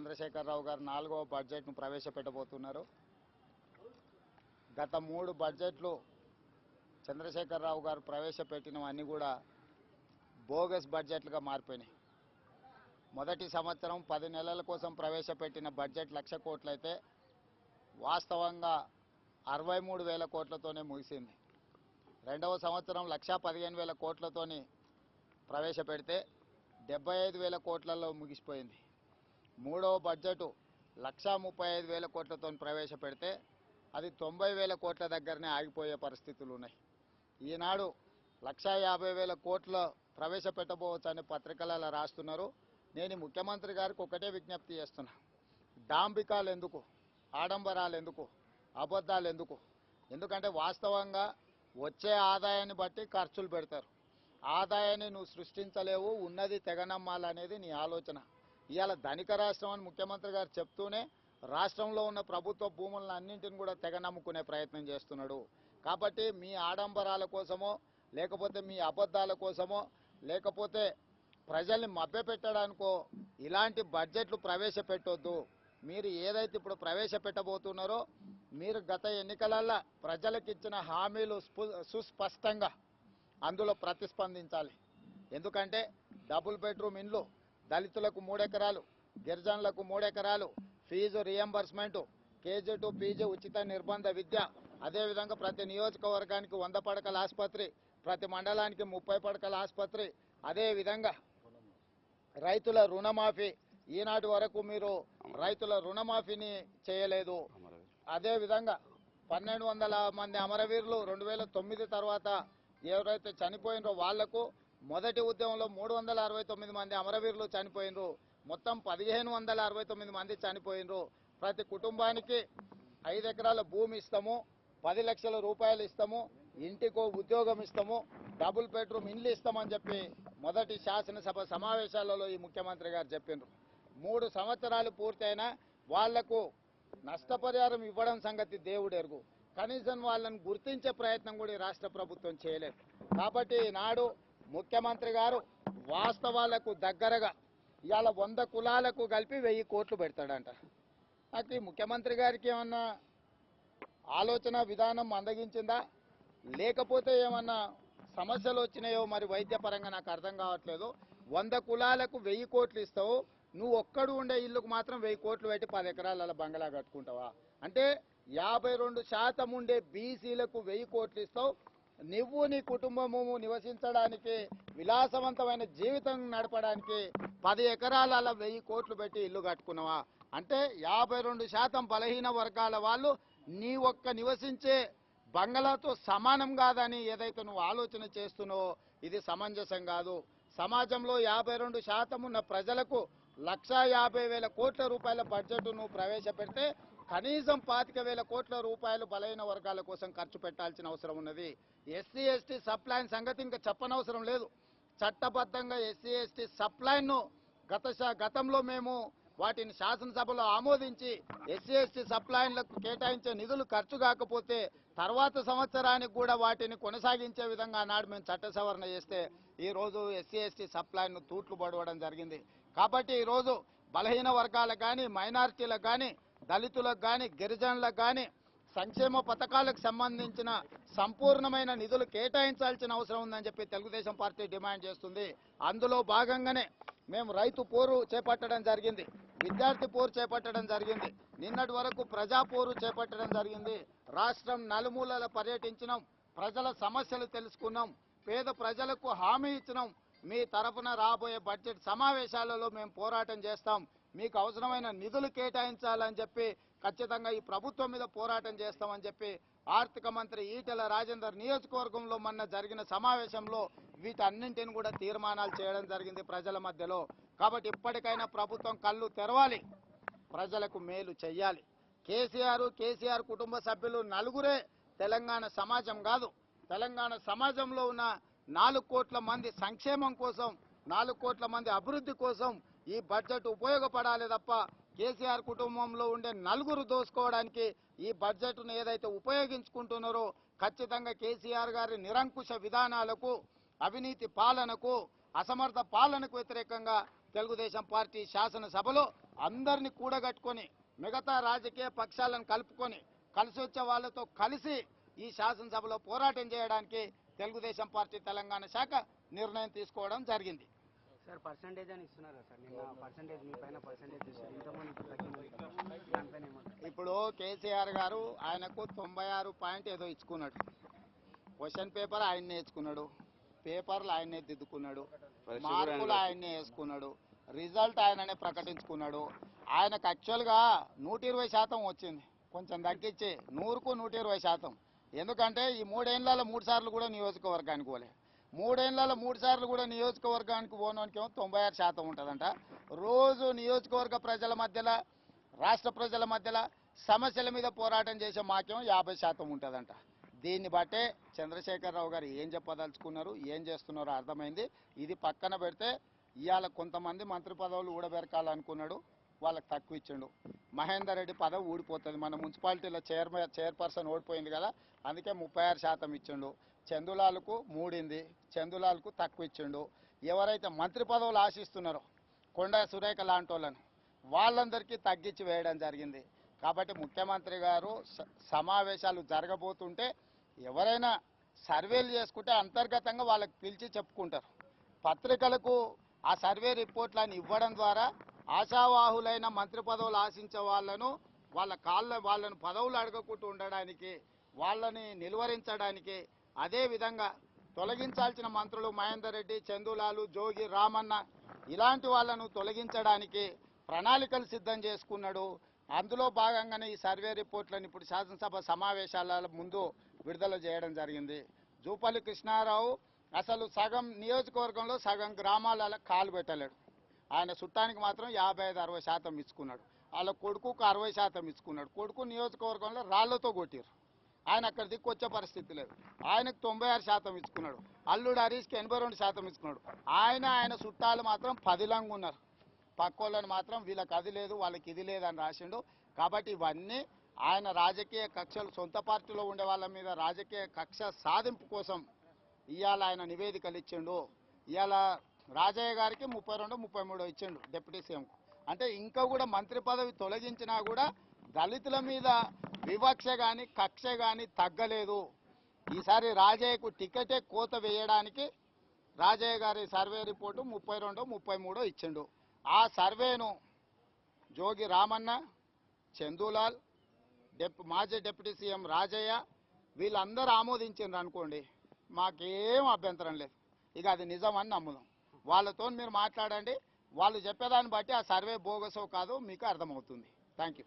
చంద్రశేఖరరావు గారు నాలుగవ బడ్జెట్ను ప్రవేశపెట్టబోతున్నారు. గత మూడు బడ్జెట్లు చంద్రశేఖరరావు గారు ప్రవేశపెట్టినవన్నీ కూడా బోగస్ బడ్జెట్లుగా మారిపోయినాయి. మొదటి సంవత్సరం పది నెలల కోసం ప్రవేశపెట్టిన బడ్జెట్ లక్ష కోట్లయితే వాస్తవంగా అరవై మూడు వేల కోట్లతోనే ముగిసింది. రెండవ సంవత్సరం లక్షా పదిహేను వేల కోట్లతోని ప్రవేశపెడితే డెబ్బై ఐదు వేల కోట్లలో ముగిసిపోయింది. మూడవ బడ్జెట్ లక్షా ముప్పై ఐదు వేల కోట్లతో ప్రవేశపెడితే అది తొంభై వేల కోట్ల దగ్గరనే ఆగిపోయే పరిస్థితులు ఉన్నాయి ఈనాడు లక్షా యాభై వేల కోట్ల ప్రవేశపెట్టబోవచ్చు అని పత్రికలలో రాస్తున్నారు. నేను ముఖ్యమంత్రి గారికి ఒకటే విజ్ఞప్తి చేస్తున్నా. డాంబికాలు ఎందుకు? ఆడంబరాలు ఎందుకు? అబద్ధాలు ఎందుకు? ఎందుకంటే వాస్తవంగా వచ్చే ఆదాయాన్ని బట్టి ఖర్చులు పెడతారు. ఆదాయాన్ని నువ్వు సృష్టించలేవు ఉన్నది తెగనమ్మాలనేది నీ ఆలోచన. ఇవాళ ధనిక రాష్ట్రం అని ముఖ్యమంత్రి గారు చెప్తూనే రాష్ట్రంలో ఉన్న ప్రభుత్వ భూములను అన్నింటిని కూడా తెగ నమ్ముకునే ప్రయత్నం చేస్తున్నాడు. కాబట్టి మీ ఆడంబరాల కోసమో లేకపోతే మీ అబద్ధాల కోసమో లేకపోతే ప్రజల్ని మభ్యపెట్టడానికో ఇలాంటి బడ్జెట్లు ప్రవేశపెట్టొద్దు. మీరు ఏదైతే ఇప్పుడు ప్రవేశపెట్టబోతున్నారో మీరు గత ఎన్నికలల్లో ప్రజలకు ఇచ్చిన హామీలు సుస్పష్టంగా అందులో ప్రతిస్పందించాలి. ఎందుకంటే డబుల్ బెడ్రూమ్ ఇండ్లు దళితులకు మూడెకరాలు గిరిజనులకు మూడెకరాలు fee reimbursement KG to PG ఉచిత నిర్బంధ విద్య. అదేవిధంగా ప్రతి నియోజకవర్గానికి వంద పడకల ఆసుపత్రి ప్రతి మండలానికి ముప్పై పడకల ఆసుపత్రి. అదేవిధంగా రైతుల రుణమాఫీ. ఈనాటి వరకు మీరు రైతుల రుణమాఫీని చేయలేదు. అదేవిధంగా పన్నెండు వందల మంది అమరవీరులు రెండు వేల తొమ్మిది తర్వాత ఎవరైతే చనిపోయినో వాళ్ళకు మొదటి ఉద్యమంలో మూడు వందల అరవై తొమ్మిది మంది అమరవీరులు చనిపోయినరు. మొత్తం పదిహేను వందల అరవై తొమ్మిది మంది చనిపోయినరు. ప్రతి కుటుంబానికి ఐదు ఎకరాల భూమి ఇస్తాము పది లక్షల రూపాయలు ఇస్తాము ఇంటికో ఉద్యోగం ఇస్తాము డబుల్ బెడ్రూమ్ ఇండ్లు ఇస్తామని చెప్పి మొదటి శాసనసభ సమావేశాలలో ఈ ముఖ్యమంత్రి గారు చెప్పిండ్రు. మూడు సంవత్సరాలు పూర్తయినా వాళ్ళకు నష్టపరిహారం ఇవ్వడం సంగతి దేవుడెరుగు కనీసం వాళ్ళని గుర్తించే ప్రయత్నం కూడా ఈ రాష్ట్ర ప్రభుత్వం చేయలేదు. కాబట్టి నాడు ముఖ్యమంత్రి గారు వాస్తవాలకు దగ్గరగా ఇవాళ వంద కులాలకు కలిపి వెయ్యి కోట్లు పెడతాడంట. నాకు ముఖ్యమంత్రి గారికి ఏమన్నా ఆలోచన విధానం మందగించిందా? లేకపోతే ఏమన్నా సమస్యలు వచ్చినాయో మరి వైద్యపరంగా నాకు అర్థం కావట్లేదు. వంద కులాలకు వెయ్యి కోట్లు ఇస్తావు. నువ్వు ఒక్కడు ఉండే ఇల్లుకు మాత్రం వెయ్యి కోట్లు పెట్టి పది ఎకరాల బంగళా కట్టుకుంటావా? అంటే యాభై రెండు శాతం ఉండే బీసీలకు వెయ్యి కోట్లు ఇస్తావు. నువ్వు నీ కుటుంబము నివసించడానికి విలాసవంతమైన జీవితం నడపడానికి పది ఎకరాల వెయ్యి కోట్లు పెట్టి ఇల్లు కట్టుకున్నావా? అంటే యాభై రెండు శాతం బలహీన వర్గాల వాళ్ళు నీ ఒక్క నివసించే బంగళాతో సమానం కాదని ఏదైతే నువ్వు ఆలోచన చేస్తున్నావో ఇది సమంజసం కాదు. సమాజంలో యాభై రెండు శాతం ఉన్న ప్రజలకు లక్షా యాభై వేల కోట్ల రూపాయల బడ్జెట్ నువ్వు ప్రవేశపెడితే కనీసం పాతిక వేల కోట్ల రూపాయలు బలైన వర్గాల కోసం ఖర్చు పెట్టాల్సిన అవసరం ఉన్నది. ఎస్సీ ఎస్టీ సప్లైన్ సంగతి ఇంకా చెప్పనవసరం లేదు. చట్టబద్ధంగా ఎస్సీ ఎస్టీ సప్లైన్ను గత శా- గతంలో మేము వాటిని శాసనసభలో ఆమోదించి ఎస్సీ ఎస్టీ సప్లైన్లకు కేటాయించే నిధులు ఖర్చు కాకపోతే తర్వాత సంవత్సరానికి కూడా వాటిని కొనసాగించే విధంగా నాడు మేము చట్ట సవరణ చేస్తే ఈరోజు ఎస్సీ ఎస్టీ సప్లైన్ను తూట్లు పడవడం జరిగింది. కాబట్టి ఈరోజు బలహీన వర్గాలకు కానీ మైనారిటీలకు కానీ దళితులకు కానీ గిరిజనులకు కానీ సంక్షేమ పథకాలకు సంబంధించిన సంపూర్ణమైన నిధులు కేటాయించాల్సిన అవసరం ఉందని చెప్పి తెలుగుదేశం పార్టీ డిమాండ్ చేస్తుంది. అందులో భాగంగానే మేము రైతు పోరు చేపట్టడం జరిగింది. విద్యార్థి పోరు చేపట్టడం జరిగింది. నిన్నటి వరకు ప్రజా పోరు చేపట్టడం జరిగింది. రాష్ట్రం నలుమూలల పర్యటించినాం. ప్రజల సమస్యలు తెలుసుకున్నాం. పేద ప్రజలకు హామీ ఇచ్చినాం. మీ తరఫున రాబోయే బడ్జెట్ సమావేశాలలో మేము పోరాటం చేస్తాం. మీకు అవసరమైన నిధులు కేటాయించాలని చెప్పి ఖచ్చితంగా ఈ ప్రభుత్వం మీద పోరాటం చేస్తామని చెప్పి ఆర్థిక మంత్రి ఈటెల రాజేందర్ నియోజకవర్గంలో మొన్న జరిగిన సమావేశంలో వీటన్నింటిని కూడా తీర్మానాలు చేయడం జరిగింది ప్రజల మధ్యలో. కాబట్టి ఇప్పటికైనా ప్రభుత్వం కళ్ళు తెరవాలి. ప్రజలకు మేలు చెయ్యాలి. కేసీఆర్ కేసీఆర్ కుటుంబ సభ్యులు నలుగురే తెలంగాణ సమాజం కాదు. తెలంగాణ సమాజంలో ఉన్న నాలుగు కోట్ల మంది సంక్షేమం కోసం నాలుగు కోట్ల మంది అభివృద్ధి కోసం ఈ బడ్జెట్ ఉపయోగపడాలి తప్ప కేసీఆర్ కుటుంబంలో ఉండే నలుగురు దోసుకోవడానికి ఈ బడ్జెట్ను ఏదైతే ఉపయోగించుకుంటున్నారో ఖచ్చితంగా కేసీఆర్ గారి నిరంకుశ విధానాలకు అవినీతి పాలనకు అసమర్థ పాలనకు వ్యతిరేకంగా తెలుగుదేశం పార్టీ శాసనసభలో అందరినీ కూడగట్టుకొని మిగతా రాజకీయ పక్షాలను కలుపుకొని కలిసి వచ్చే వాళ్ళతో కలిసి ఈ శాసనసభలో పోరాటం చేయడానికి తెలుగుదేశం పార్టీ తెలంగాణ శాఖ నిర్ణయం తీసుకోవడం జరిగింది. సార్ పర్సంటేజ్ అని ఇస్తున్నారు సార్? నిన్న పర్సంటేజ్ మీ పైన పర్సంటేజ్ ఇస్తారు ఇప్పుడు దానిపైన కేసీఆర్ గారు ఆయనకు తొంభై ఆరు పాయింట్ ఏదో ఇచ్చుకున్నాడు. క్వశ్చన్ పేపర్ ఆయన్నే ఇచ్చుకున్నాడు. పేపర్లు ఆయన్నే దిద్దుకున్నాడు. మార్కులు ఆయన్నే వేసుకున్నాడు. రిజల్ట్ ఆయననే ప్రకటించుకున్నాడు. ఆయనకు యాక్చువల్గా నూట ఇరవై శాతం వచ్చింది. కొంచెం తగ్గించి. నూరుకు నూట ఇరవై శాతం. ఎందుకంటే ఈ మూడేళ్ళలో మూడు సార్లు కూడా నియోజకవర్గానికి పోలే. మూడేళ్ళలో మూడు సార్లు కూడా నియోజకవర్గానికి పోనోనికేమో తొంభై ఆరు శాతం ఉంటుందంట. రోజు నియోజకవర్గ ప్రజల మధ్యలో రాష్ట్ర ప్రజల మధ్యలో సమస్యల మీద పోరాటం చేసే మాకేమో యాభై శాతం ఉంటుందంట. దీన్ని బట్టే చంద్రశేఖరరావు గారు ఏం చెప్పదలుచుకున్నారు ఏం చేస్తున్నారో అర్థమైంది. ఇది పక్కన పెడితే ఇవాళ కొంతమంది మంత్రి పదవులు ఊడబెరకాలనుకున్నాడు వాళ్ళకి తక్కువ ఇచ్చిండు. మహేందర్ రెడ్డి పదవి ఊడిపోతుంది. మన మున్సిపాలిటీలో చైర్మన్ చైర్పర్సన్ ఓడిపోయింది కదా అందుకే ముప్పై ఆరు శాతం ఇచ్చిండు. చందులాలకు మూడింది చందులాలకు తక్కువ ఇచ్చిండు ఎవరైతే మంత్రి పదవులు ఆశిస్తున్నారో కొండ సురేఖ లాంటి వాళ్ళని వాళ్ళందరికీ తగ్గించి వేయడం జరిగింది. కాబట్టి ముఖ్యమంత్రి గారు స- సమావేశాలు జరగబోతుంటే ఎవరైనా సర్వేలు చేసుకుంటే అంతర్గతంగా వాళ్ళకి పిలిచి చెప్పుకుంటారు. పత్రికలకు ఆ సర్వే రిపోర్ట్లను ఇవ్వడం ద్వారా ఆశావాహులైన మంత్రి పదవులు ఆశించే వాళ్ళను వాళ్ళ కాళ్ళ వాళ్ళను పదవులు అడగకుండా ఉండడానికి వాళ్ళని నిలువరించడానికి అదే విధంగా తొలగించాల్సిన మంత్రులు మహేందర్ రెడ్డి చందులాలు జోగి రామన్న ఇలాంటి వాళ్ళను తొలగించడానికి ప్రణాళికలు సిద్ధం చేసుకున్నాడు. అందులో భాగంగానే ఈ సర్వే రిపోర్ట్లను ఇప్పుడు శాసనసభ సమావేశాల ముందు విడుదల చేయడం జరిగింది. జూపల్లి కృష్ణారావు అసలు సగం నియోజకవర్గంలో సగం గ్రామాలలో కాలు పెట్టలేడు. ఆయన చుట్టానికి మాత్రం యాభై ఐదు అరవై శాతం ఇచ్చుకున్నాడు. వాళ్ళ కొడుకుకు అరవై శాతం ఇచ్చుకున్నాడు. కొడుకు నియోజకవర్గంలో రాళ్ళతో కొట్టిరు ఆయన అక్కడ దిక్కు వచ్చే పరిస్థితి లేదు. ఆయనకు తొంభై ఆరు శాతం ఇచ్చుకున్నాడు. అల్లుడు హరీష్కి ఎనభై రెండు శాతం ఇచ్చుకున్నాడు. ఆయన ఆయన చుట్టాలు మాత్రం పదిలంగా ఉన్నారు. పక్కోళ్ళని మాత్రం వీళ్ళకి అది లేదు వాళ్ళకి ఇది లేదని రాసిండు. కాబట్టి ఇవన్నీ ఆయన రాజకీయ కక్షలు సొంత పార్టీలో ఉండే వాళ్ళ మీద రాజకీయ కక్ష సాధింపు కోసం ఇవాళ ఆయన నివేదికలు ఇచ్చిండు. ఇవాళ రాజయ్య గారికి ముప్పై రెండు ముప్పై మూడు ఇచ్చిండు డిప్యూటీ సీఎంకు. అంటే ఇంకా కూడా మంత్రి పదవి తొలగించినా కూడా దళితుల మీద వివక్ష కానీ కక్ష కానీ తగ్గలేదు. ఈసారి రాజయ్యకు టికెటే కోత వేయడానికి రాజయ్య గారి సర్వే రిపోర్టు ముప్పై రెండో ముప్పై మూడో ఇచ్చిండు. ఆ సర్వేను జోగి రామన్న చందులాల్ డెప్ మాజీ డిప్యూటీ సీఎం రాజయ్య వీళ్ళందరూ ఆమోదించిండ్రు అనుకోండి మాకేం అభ్యంతరం లేదు. ఇక అది నిజం అని నమ్ముదాం. వాళ్ళతో మీరు మాట్లాడండి. వాళ్ళు చెప్పేదాన్ని బట్టి ఆ సర్వే బోగసో కాదో మీకు అర్థమవుతుంది థ్యాంక్ యూ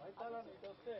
వైతాళన్న ఇటు వస్తే